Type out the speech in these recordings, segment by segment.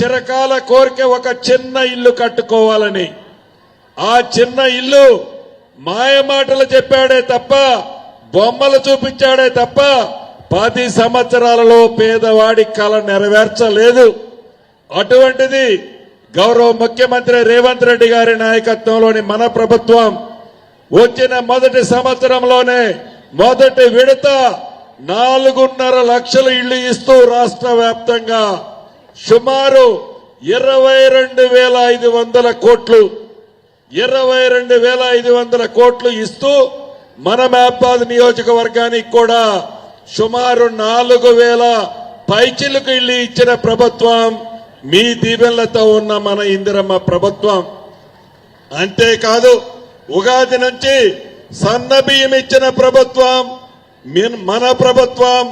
చిరకాల కోరిక ఒక చిన్న ఇల్లు కట్టుకోవాలని. ఆ చిన్న ఇల్లు మాయమాటలు చెప్పాడే తప్ప బొమ్మలు చూపించాడే తప్ప పది సంవత్సరాలలో పేదవాడి కళ నెరవేర్చలేదు. అటువంటిది గౌరవ ముఖ్యమంత్రి రేవంత్ రెడ్డి గారి నాయకత్వంలోని మన ప్రభుత్వం వచ్చిన మొదటి సంవత్సరంలోనే మొదటి విడత నాలుగున్నర లక్షల ఇళ్ళు ఇస్తూ రాష్ట్ర వ్యాప్తంగా సుమారు ఇరవై రెండు వేల ఐదు వందల కోట్లు ఇరవై రెండు వేల ఐదు వందల కోట్లు ఇస్తూ మన మేపాద్ నియోజకవర్గానికి కూడా సుమారు నాలుగు వేల పైచిలకు ఇల్లు ఇచ్చిన ప్రభుత్వం మీ దీవెనలతో ఉన్న మన ఇందిరమ్మ ప్రభుత్వం. అంతేకాదు ఉగాది నుంచి సన్న బియ్యం ఇచ్చిన ప్రభుత్వం మిన్- మన ప్రభుత్వం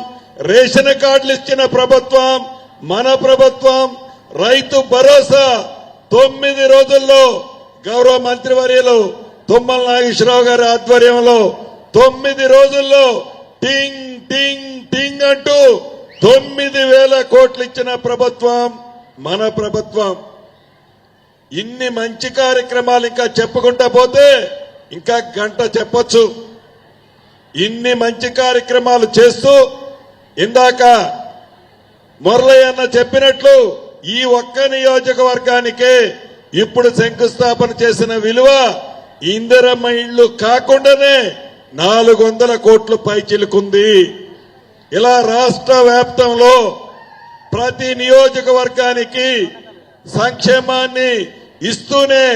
రేషన్ కార్డులు ఇచ్చిన ప్రభుత్వం మన ప్రభుత్వం రైతు భరోసా తొమ్మిది రోజుల్లో గౌరవ మంత్రివర్యులు తుమ్మల నాగేశ్వరరావు గారి ఆధ్వర్యంలో తొమ్మిది రోజుల్లో టింగ్ టింగ్ టింగ్ అంటూ తొమ్మిది వేల కోట్లు ఇచ్చిన ప్రభుత్వం మన ప్రభుత్వం. ఇన్ని మంచి కార్యక్రమాలు ఇంకా చెప్పుకుంటా పోతే ఇంకా గంట చెప్పొచ్చు. ఇన్ని మంచి కార్యక్రమాలు చేస్తూ ఇందాక మురళయ్యన్న చెప్పినట్లు ఈ ఒక్క నియోజకవర్గానికే ఇప్పుడు శంకుస్థాపన చేసిన విలువ ఇందిరమ్మ ఇళ్ళు కాకుండానే నాలుగు వందల కోట్లు పైచిలుకుంది. ఇలా రాష్ట్ర వ్యాప్తంలో ప్రతి నియోజకవర్గానికి సంక్షేమాన్ని ఇస్తూనే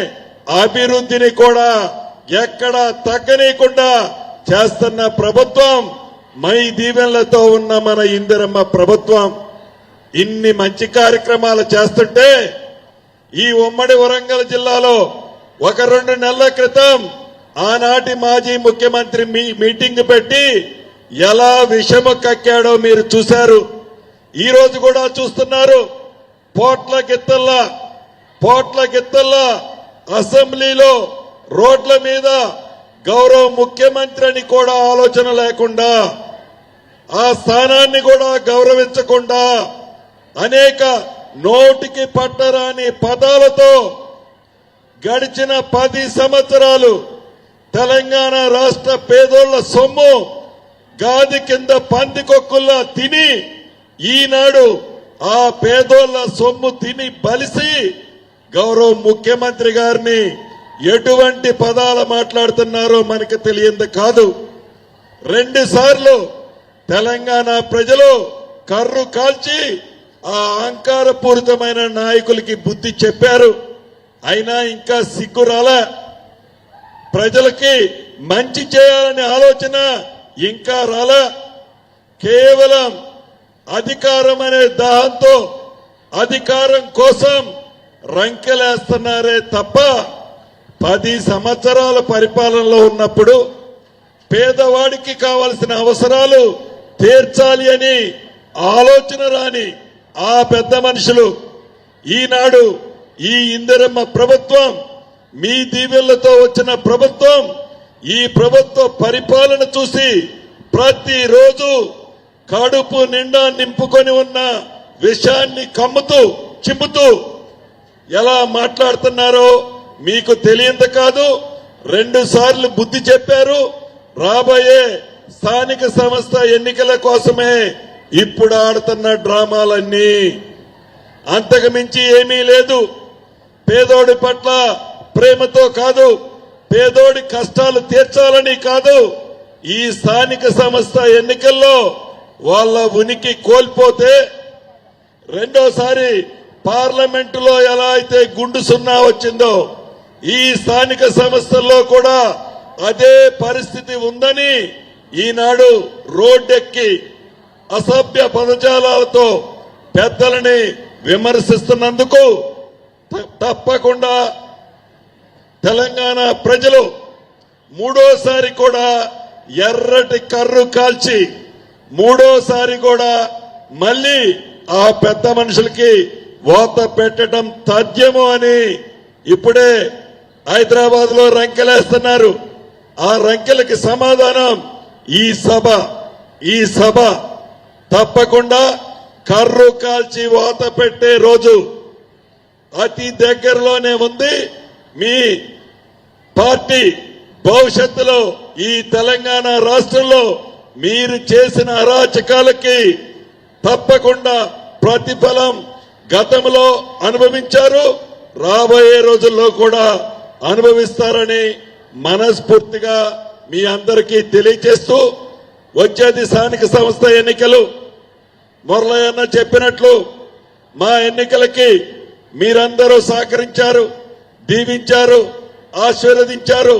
అభివృద్ధిని కూడా ఎక్కడా తగ్గనీయకుండా చేస్తున్న ప్రభుత్వం మై దీవెనలతో ఉన్న మన ఇందిరమ్మ ప్రభుత్వం. ఇన్ని మంచి కార్యక్రమాలు చేస్తుంటే ఈ ఉమ్మడి వరంగల్ జిల్లాలో ఒక రెండు నెలల క్రితం ఆనాటి మాజీ ముఖ్యమంత్రి మీ మీటింగ్ పెట్టి ఎలా విషము కక్కాడో మీరు చూశారు. ఈ రోజు కూడా చూస్తున్నారు. పోట్ల గిత్తల్లా పోట్ల గిత్తల్లా అసెంబ్లీలో రోడ్ల మీద గౌరవ ముఖ్యమంత్రి అని కూడా ఆలోచన లేకుండా ఆ స్థానాన్ని కూడా గౌరవించకుండా అనేక నోటికి పట్టరాని పదాలతో గడిచిన పది సంవత్సరాలు తెలంగాణ రాష్ట్ర పేదోళ్ళ సొమ్ము గాది కింద పందికొక్కుల్లా తిని ఈనాడు ఆ పేదోళ్ళ సొమ్ము తిని బలిసి గౌరవ ముఖ్యమంత్రి గారిని ఎటువంటి పదాలు మాట్లాడుతున్నారో మనకు తెలియంది కాదు. రెండు సార్లు తెలంగాణ ప్రజలు కర్రు కాల్చి ఆ అహంకారపూరితమైన నాయకులకి బుద్ధి చెప్పారు. అయినా ఇంకా సిగ్గు రాలే ప్రజలకి మంచి చేయాలనే ఆలోచన ఇంకా రాలే. కేవలం అధికారం అనే దాహంతో అధికారం కోసం రంకెలేస్తున్నారే తప్ప పది సంవత్సరాల పరిపాలనలో ఉన్నప్పుడు పేదవాడికి కావలసిన అవసరాలు తీర్చాలి అని ఆలోచన రాని ఆ పెద్ద మనుషులు ఈనాడు ఈ ఇందిరమ్మ ప్రభుత్వం మీ దీవెళ్ళతో వచ్చిన ప్రభుత్వం ఈ ప్రభుత్వ పరిపాలన చూసి ప్రతిరోజు కడుపు నిండా నింపుకొని ఉన్న విషయాన్ని కమ్ముతూ చిమ్ముతూ ఎలా మాట్లాడుతున్నారో మీకు తెలియంత కాదు రెండు సార్లు బుద్ధి చెప్పారు రాబోయే స్థానిక సంస్థ ఎన్నికల కోసమే ఇప్పుడు ఆడుతున్న డ్రామాలన్నీ అంతకుమించి ఏమీ లేదు. పేదోడి పట్ల ప్రేమతో కాదు పేదోడి కష్టాలు తీర్చాలని కాదు. ఈ స్థానిక సంస్థ ఎన్నికల్లో వాళ్ళ ఉనికి కోల్పోతే రెండోసారి పార్లమెంటులో ఎలా అయితే గుండు సున్నా వచ్చిందో ఈ స్థానిక సంస్థల్లో కూడా అదే పరిస్థితి ఉందని ఈనాడు రోడ్డెక్కి అసభ్య పదజాలాలతో పెద్దలని విమర్శిస్తున్నందుకు తప్పకుండా తెలంగాణ ప్రజలు మూడోసారి కూడా ఎర్రటి కర్రు కాల్చి మూడోసారి కూడా మళ్ళీ ఆ పెద్ద మనుషులకి ఓత పెట్టడం తథ్యము అని ఇప్పుడే హైదరాబాద్లో రంకెలేస్తున్నారు. ఆ రంకెలకి సమాధానం ఈ సభ ఈ సభ. తప్పకుండా కర్రు కాల్చి వాత పెట్టే రోజు అతి దగ్గరలోనే ఉంది. మీ పార్టీ భవిష్యత్తులో ఈ తెలంగాణ రాష్ట్రంలో మీరు చేసిన అరాచకాలకి తప్పకుండా ప్రతిఫలం గతంలో అనుభవించారు. రాబోయే రోజుల్లో కూడా అనుభవిస్తారని మనస్ఫూర్తిగా మీ అందరికీ తెలియజేస్తూ వచ్చేది స్థానిక సంస్థ ఎన్నికలు మురళయ్యన్న చెప్పినట్లు మా ఎన్నికలకి మీరందరూ సహకరించారు దీవించారు ఆశీర్వదించారు.